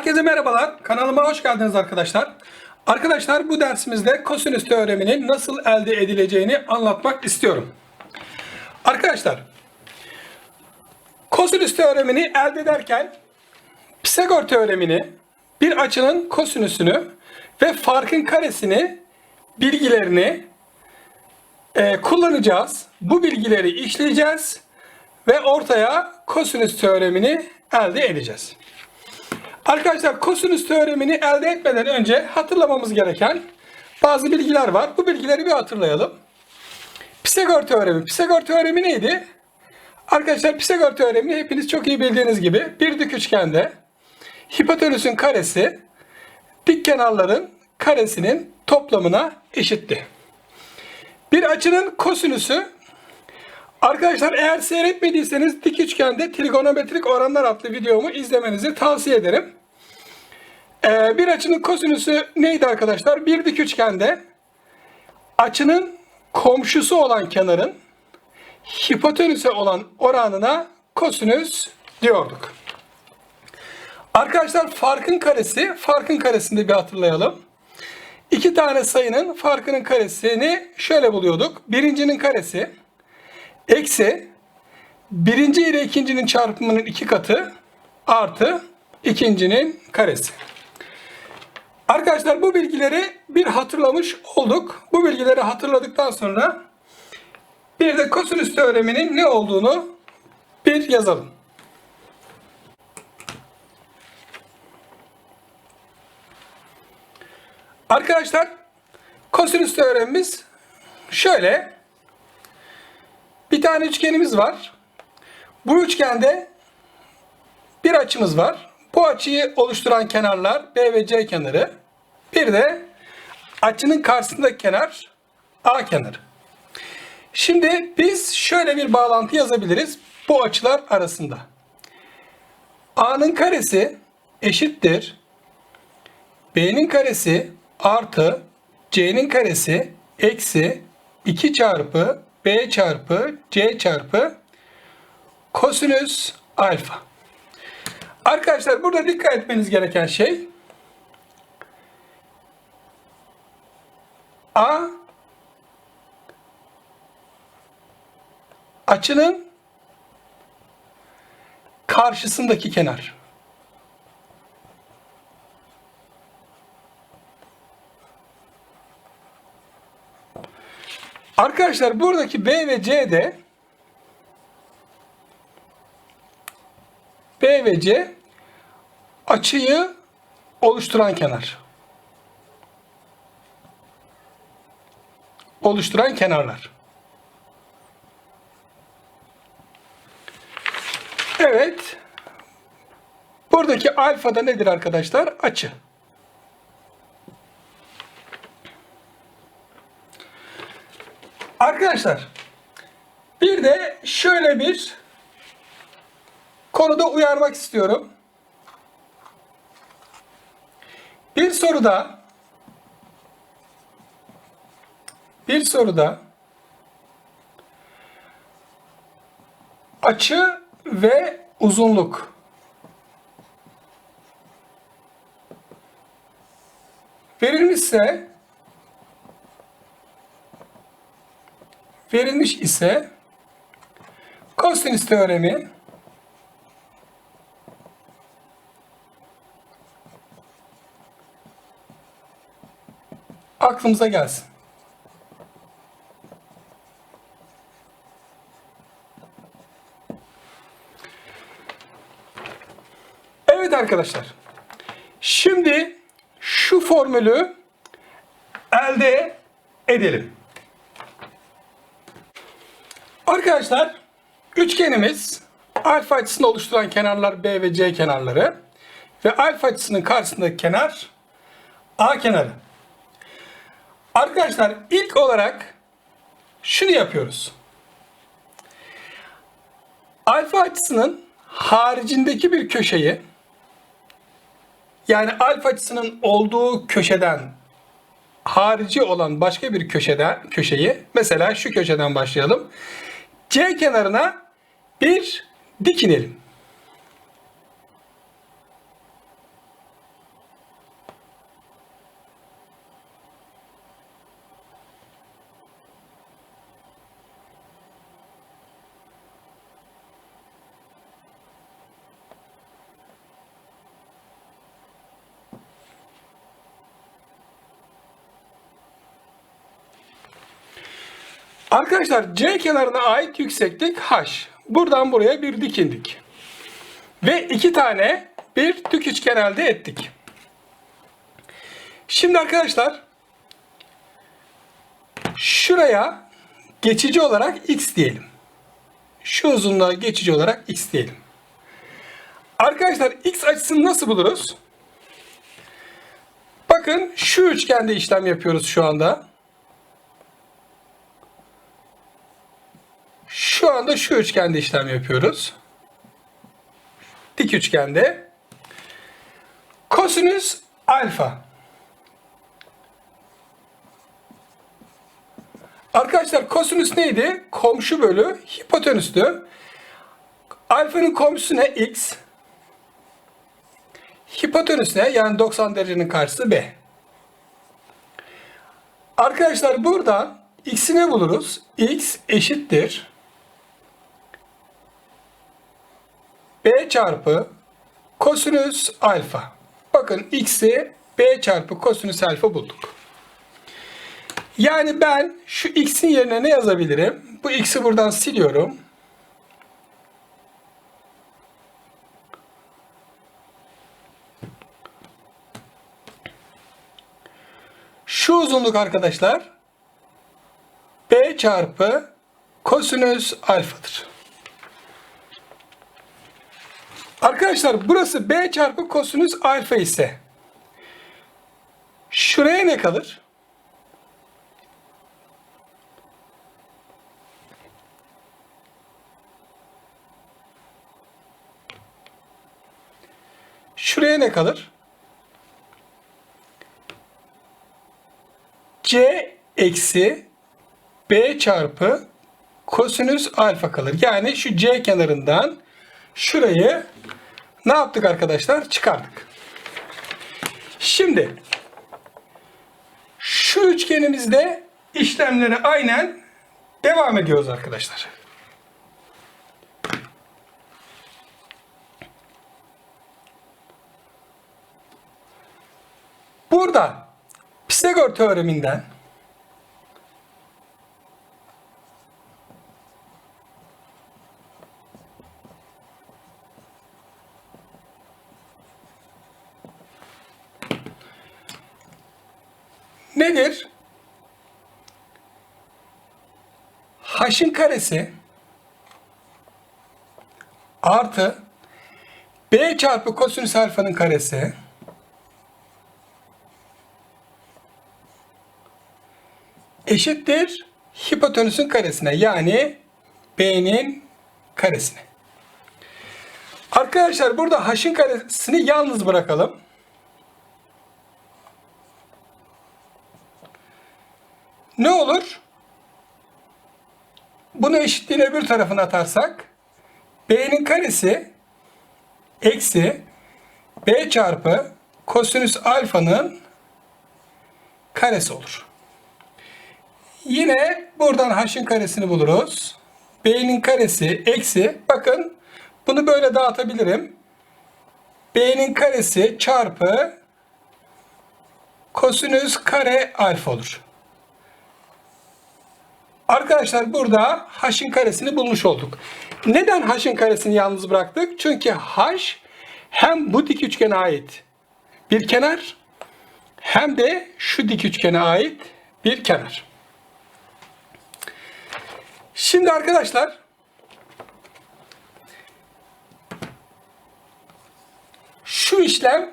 Herkese merhabalar. Kanalıma hoş geldiniz arkadaşlar. Arkadaşlar bu dersimizde kosinüs teoreminin nasıl elde edileceğini anlatmak istiyorum. Arkadaşlar, kosinüs teoremini elde ederken Pisagor teoremini, bir açının kosinüsünü ve farkın karesini, bilgilerini e, kullanacağız. Bu bilgileri işleyeceğiz ve ortaya kosinüs teoremini elde edeceğiz. Arkadaşlar kosinüs teoremini elde etmeden önce hatırlamamız gereken bazı bilgiler var. Bu bilgileri bir hatırlayalım. Pisagor teoremi. Pisagor teoremi neydi? Arkadaşlar Pisagor teoremini hepiniz çok iyi bildiğiniz gibi bir dik üçgende hipotenüsün karesi dik kenarların karesinin toplamına eşitti. Bir açının kosinüsü Arkadaşlar eğer seyretmediyseniz dik üçgende trigonometrik oranlar adlı videomu izlemenizi tavsiye ederim. Ee, bir açının kosinüsü neydi arkadaşlar? Bir dik üçgende açının komşusu olan kenarın hipotenüse olan oranına kosinüs diyorduk. Arkadaşlar farkın karesi, farkın karesini bir hatırlayalım. İki tane sayının farkının karesini şöyle buluyorduk. Birincinin karesi eksi birinci ile ikincinin çarpımının iki katı artı ikincinin karesi. Arkadaşlar bu bilgileri bir hatırlamış olduk. Bu bilgileri hatırladıktan sonra bir de kosinüs teoreminin ne olduğunu bir yazalım. Arkadaşlar kosinüs teoremimiz şöyle bir tane üçgenimiz var. Bu üçgende bir açımız var. Bu açıyı oluşturan kenarlar B ve C kenarı. Bir de açının karşısındaki kenar A kenarı. Şimdi biz şöyle bir bağlantı yazabiliriz bu açılar arasında. A'nın karesi eşittir B'nin karesi artı C'nin karesi eksi 2 çarpı B çarpı C çarpı kosinüs alfa. Arkadaşlar burada dikkat etmeniz gereken şey A açının karşısındaki kenar. Arkadaşlar buradaki B ve C de B ve C açıyı oluşturan kenar. Oluşturan kenarlar. Evet. Buradaki alfa da nedir arkadaşlar? Açı. Arkadaşlar bir de şöyle bir konuda uyarmak istiyorum. Bir soruda bir soruda açı ve uzunluk verilmişse verilmiş ise kosinüs teoremi aklımıza gelsin. Evet arkadaşlar. Şimdi şu formülü elde edelim. Arkadaşlar üçgenimiz alfa açısını oluşturan kenarlar B ve C kenarları ve alfa açısının karşısındaki kenar A kenarı. Arkadaşlar ilk olarak şunu yapıyoruz. Alfa açısının haricindeki bir köşeyi yani alfa açısının olduğu köşeden harici olan başka bir köşeden köşeyi mesela şu köşeden başlayalım. C kenarına bir dik inelim. Arkadaşlar C kenarına ait yükseklik h. Buradan buraya bir dik indik. Ve iki tane bir dik üçgen elde ettik. Şimdi arkadaşlar şuraya geçici olarak x diyelim. Şu uzunluğa geçici olarak x diyelim. Arkadaşlar x açısını nasıl buluruz? Bakın şu üçgende işlem yapıyoruz şu anda. Şu anda şu üçgende işlem yapıyoruz. Dik üçgende. Kosinüs alfa. Arkadaşlar kosinüs neydi? Komşu bölü hipotenüstü. Alfanın komşusu ne? X. Hipotenüs ne? Yani 90 derecenin karşısı B. Arkadaşlar buradan x'i ne buluruz? x eşittir. B çarpı kosinüs alfa. Bakın x'i b çarpı kosinüs alfa bulduk. Yani ben şu x'in yerine ne yazabilirim? Bu x'i buradan siliyorum. Şu uzunluk arkadaşlar b çarpı kosinüs alfadır. Arkadaşlar burası b çarpı kosinüs alfa ise şuraya ne kalır? Şuraya ne kalır? C eksi B çarpı kosinüs alfa kalır. Yani şu C kenarından şurayı ne yaptık arkadaşlar? Çıkardık. Şimdi şu üçgenimizde işlemlere aynen devam ediyoruz arkadaşlar. Burada Pisagor teoreminden nedir? H'ın karesi artı B çarpı kosinüs alfanın karesi eşittir hipotenüsün karesine yani B'nin karesine. Arkadaşlar burada H'ın karesini yalnız bırakalım. Ne olur? Bunu eşitliğin öbür tarafına atarsak B'nin karesi eksi B çarpı kosinüs alfanın karesi olur. Yine buradan h'ın karesini buluruz. b'nin karesi eksi bakın bunu böyle dağıtabilirim. b'nin karesi çarpı kosinüs kare alfa olur. Arkadaşlar burada h'ın karesini bulmuş olduk. Neden h'ın karesini yalnız bıraktık? Çünkü h hem bu dik üçgene ait bir kenar hem de şu dik üçgene ait bir kenar. Şimdi arkadaşlar şu işlem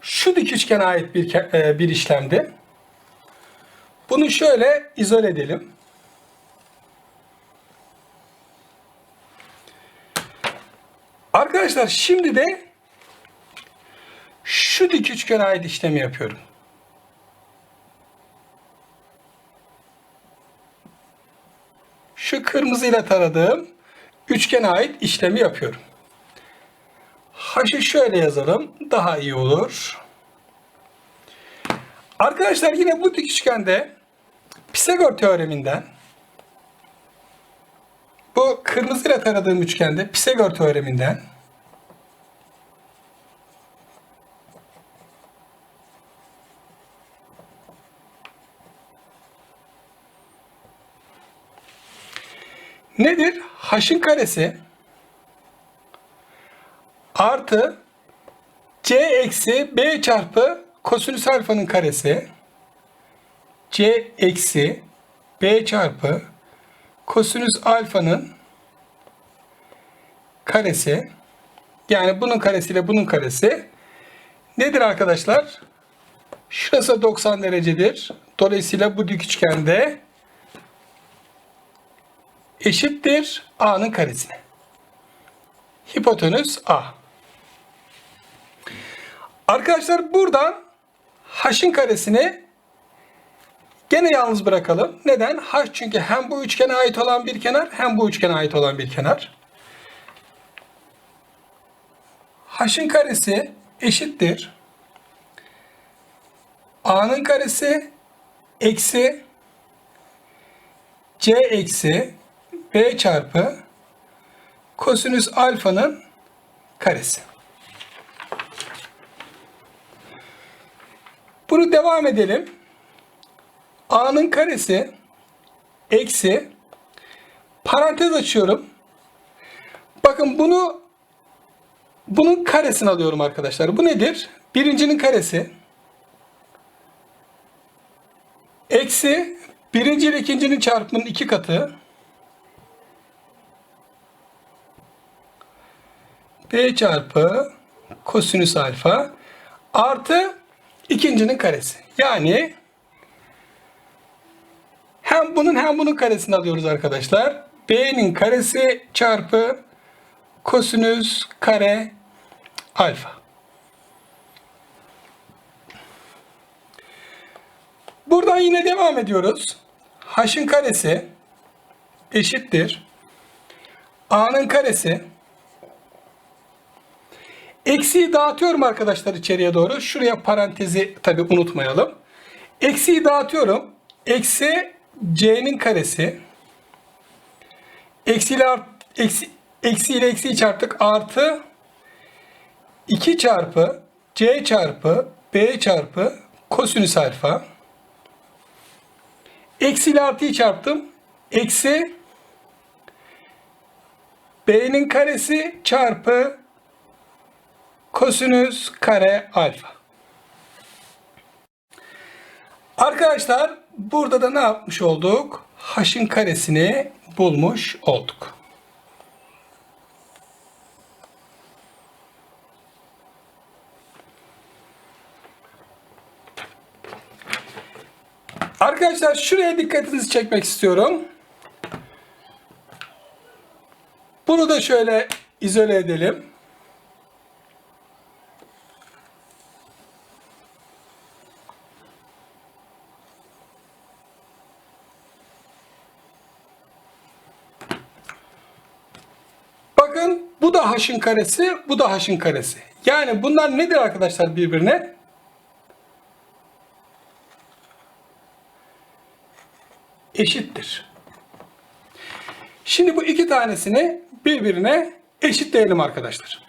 şu dik üçgene ait bir, e, bir işlemdi. Bunu şöyle izole edelim. Arkadaşlar şimdi de şu dik üçgene ait işlemi yapıyorum. şu kırmızıyla taradığım üçgene ait işlemi yapıyorum. H'ı şöyle yazalım. Daha iyi olur. Arkadaşlar yine bu dik üçgende Pisagor teoreminden bu kırmızıyla taradığım üçgende Pisagor teoreminden nedir? H'ın karesi artı c eksi b çarpı kosinüs alfanın karesi c eksi b çarpı kosinüs alfanın karesi yani bunun karesiyle bunun karesi nedir arkadaşlar? Şurası 90 derecedir. Dolayısıyla bu dik üçgende eşittir a'nın karesine. Hipotenüs a. Arkadaşlar buradan h'ın karesini gene yalnız bırakalım. Neden? h çünkü hem bu üçgene ait olan bir kenar hem bu üçgene ait olan bir kenar. h'ın karesi eşittir. a'nın karesi eksi c eksi b çarpı kosinüs alfanın karesi. Bunu devam edelim. a'nın karesi eksi parantez açıyorum. Bakın bunu bunun karesini alıyorum arkadaşlar. Bu nedir? Birincinin karesi eksi birinci ile ikincinin çarpımının iki katı b çarpı kosinüs alfa artı ikincinin karesi. Yani hem bunun hem bunun karesini alıyoruz arkadaşlar. b'nin karesi çarpı kosinüs kare alfa. Buradan yine devam ediyoruz. h'ın karesi eşittir. a'nın karesi Eksiyi dağıtıyorum arkadaşlar içeriye doğru. Şuraya parantezi tabi unutmayalım. Eksiyi dağıtıyorum. Eksi c'nin karesi. Eksi ile, art, eksi, eksi ile eksiyi çarptık. Artı 2 çarpı c çarpı b çarpı kosinüs alfa. Eksi ile artıyı çarptım. Eksi b'nin karesi çarpı kosinüs kare alfa. Arkadaşlar burada da ne yapmış olduk? H'ın karesini bulmuş olduk. Arkadaşlar şuraya dikkatinizi çekmek istiyorum. Bunu da şöyle izole edelim. Bakın bu da h'ın karesi, bu da h'ın karesi. Yani bunlar nedir arkadaşlar birbirine? Eşittir. Şimdi bu iki tanesini birbirine eşitleyelim arkadaşlar.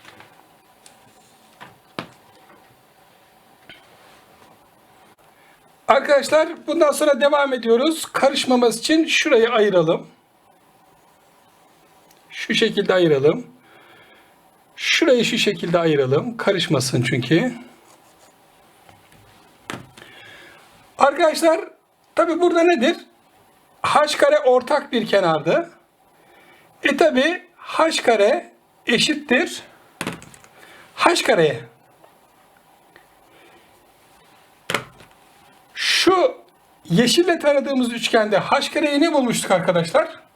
Arkadaşlar bundan sonra devam ediyoruz. Karışmaması için şurayı ayıralım. Şu şekilde ayıralım. Şurayı şu şekilde ayıralım. Karışmasın çünkü. Arkadaşlar tabi burada nedir? H kare ortak bir kenardı. E tabi H kare eşittir H kareye. Şu yeşille tanıdığımız üçgende H kareyi ne bulmuştuk arkadaşlar?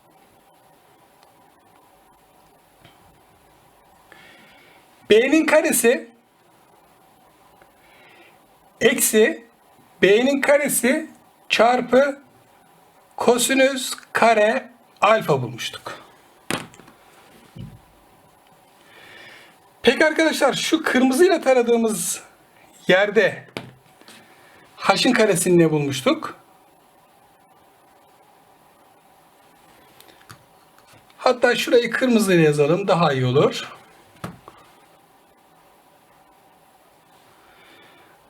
B'nin karesi eksi B'nin karesi çarpı kosinüs kare alfa bulmuştuk. Peki arkadaşlar şu kırmızıyla taradığımız yerde h'ın karesini ne bulmuştuk? Hatta şurayı kırmızıyla yazalım daha iyi olur.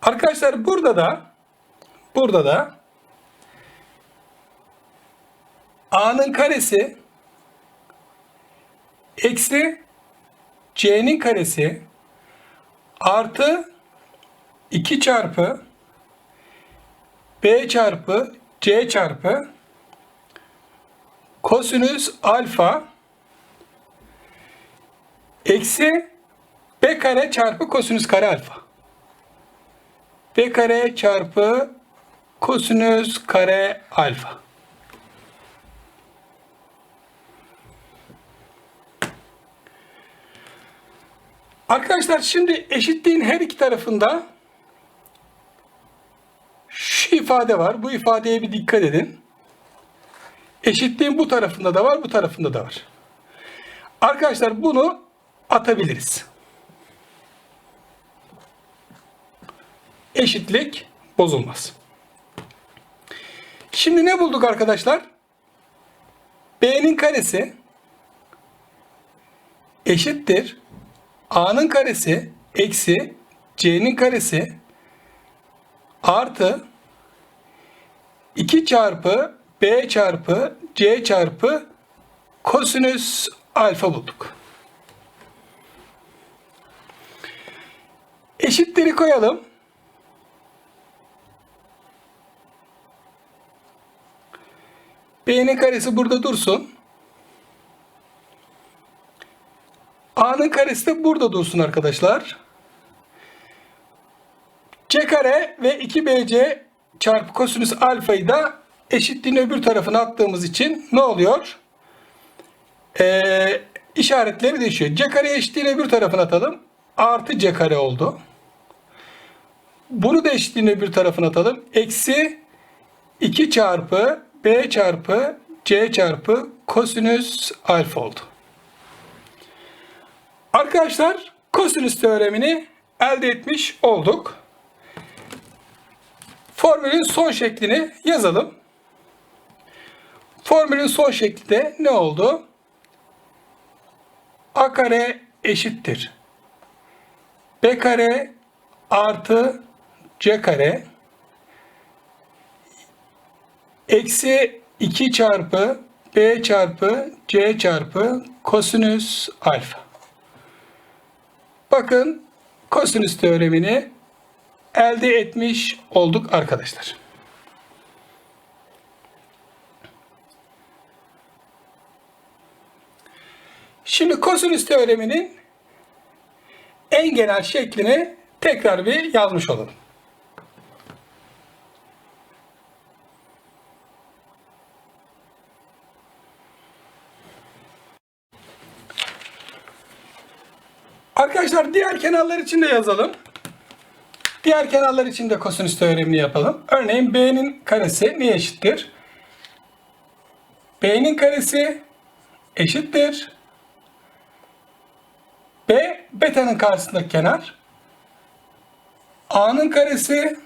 Arkadaşlar burada da burada da a'nın karesi eksi c'nin karesi artı 2 çarpı b çarpı c çarpı kosinüs alfa eksi b kare çarpı kosinüs kare alfa. B kare çarpı kosinüs kare alfa. Arkadaşlar şimdi eşitliğin her iki tarafında şu ifade var. Bu ifadeye bir dikkat edin. Eşitliğin bu tarafında da var, bu tarafında da var. Arkadaşlar bunu atabiliriz. Eşitlik bozulmaz. Şimdi ne bulduk arkadaşlar? B'nin karesi eşittir. A'nın karesi eksi C'nin karesi artı 2 çarpı B çarpı C çarpı kosinüs alfa bulduk. Eşitleri koyalım. B'nin karesi burada dursun. A'nın karesi de burada dursun arkadaşlar. C kare ve 2BC çarpı kosinüs alfayı da eşitliğin öbür tarafına attığımız için ne oluyor? Ee, işaretleri değişiyor. C kare eşitliğin öbür tarafına atalım. Artı C kare oldu. Bunu da eşitliğin öbür tarafına atalım. Eksi 2 çarpı B çarpı C çarpı kosinüs alfa oldu. Arkadaşlar kosinüs teoremini elde etmiş olduk. Formülün son şeklini yazalım. Formülün son şekli de ne oldu? A kare eşittir. B kare artı C kare eksi 2 çarpı B çarpı C çarpı kosinüs alfa. Bakın kosinüs teoremini elde etmiş olduk arkadaşlar. Şimdi kosinüs teoreminin en genel şeklini tekrar bir yazmış olalım. Arkadaşlar diğer kenarlar için de yazalım. Diğer kenarlar için de kosinüs teoremini yapalım. Örneğin b'nin karesi neye eşittir? b'nin karesi eşittir. b beta'nın karşısındaki kenar. a'nın karesi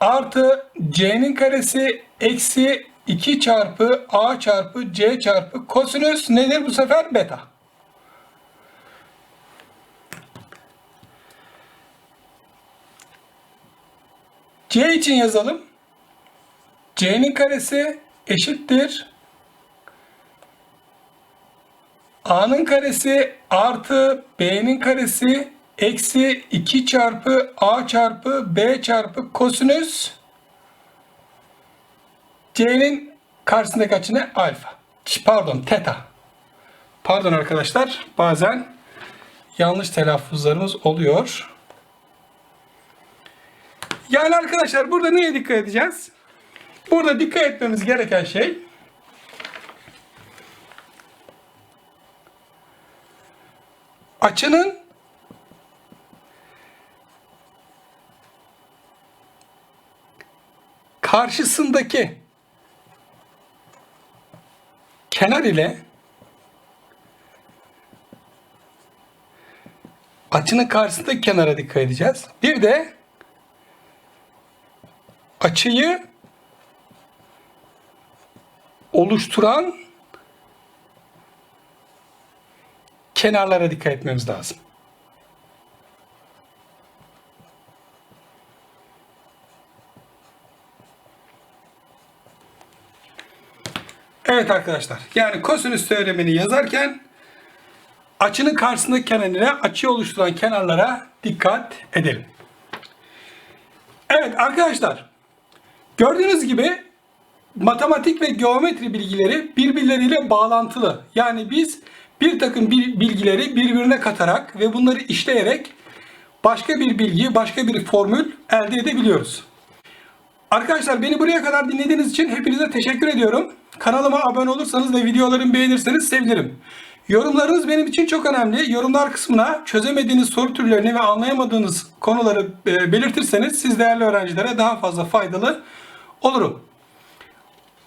artı c'nin karesi eksi 2 çarpı a çarpı c çarpı kosinüs nedir bu sefer? Beta. C için yazalım. C'nin karesi eşittir. A'nın karesi artı B'nin karesi eksi 2 çarpı A çarpı B çarpı kosinüs C'nin karşısındaki açı ne? Alfa. Pardon teta. Pardon arkadaşlar bazen yanlış telaffuzlarımız oluyor. Yani arkadaşlar burada neye dikkat edeceğiz? Burada dikkat etmemiz gereken şey açının karşısındaki kenar ile açının karşısındaki kenara dikkat edeceğiz. Bir de açıyı oluşturan kenarlara dikkat etmemiz lazım. Evet arkadaşlar. Yani kosinüs teoremini yazarken açının karşısındaki kenarına açıyı oluşturan kenarlara dikkat edelim. Evet arkadaşlar gördüğünüz gibi matematik ve geometri bilgileri birbirleriyle bağlantılı. Yani biz bir takım bil- bilgileri birbirine katarak ve bunları işleyerek başka bir bilgi, başka bir formül elde edebiliyoruz. Arkadaşlar beni buraya kadar dinlediğiniz için hepinize teşekkür ediyorum. Kanalıma abone olursanız ve videolarımı beğenirseniz sevinirim. Yorumlarınız benim için çok önemli. Yorumlar kısmına çözemediğiniz soru türlerini ve anlayamadığınız konuları e, belirtirseniz siz değerli öğrencilere daha fazla faydalı olurum.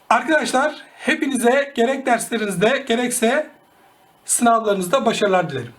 Arkadaşlar hepinize gerek derslerinizde gerekse sınavlarınızda başarılar dilerim.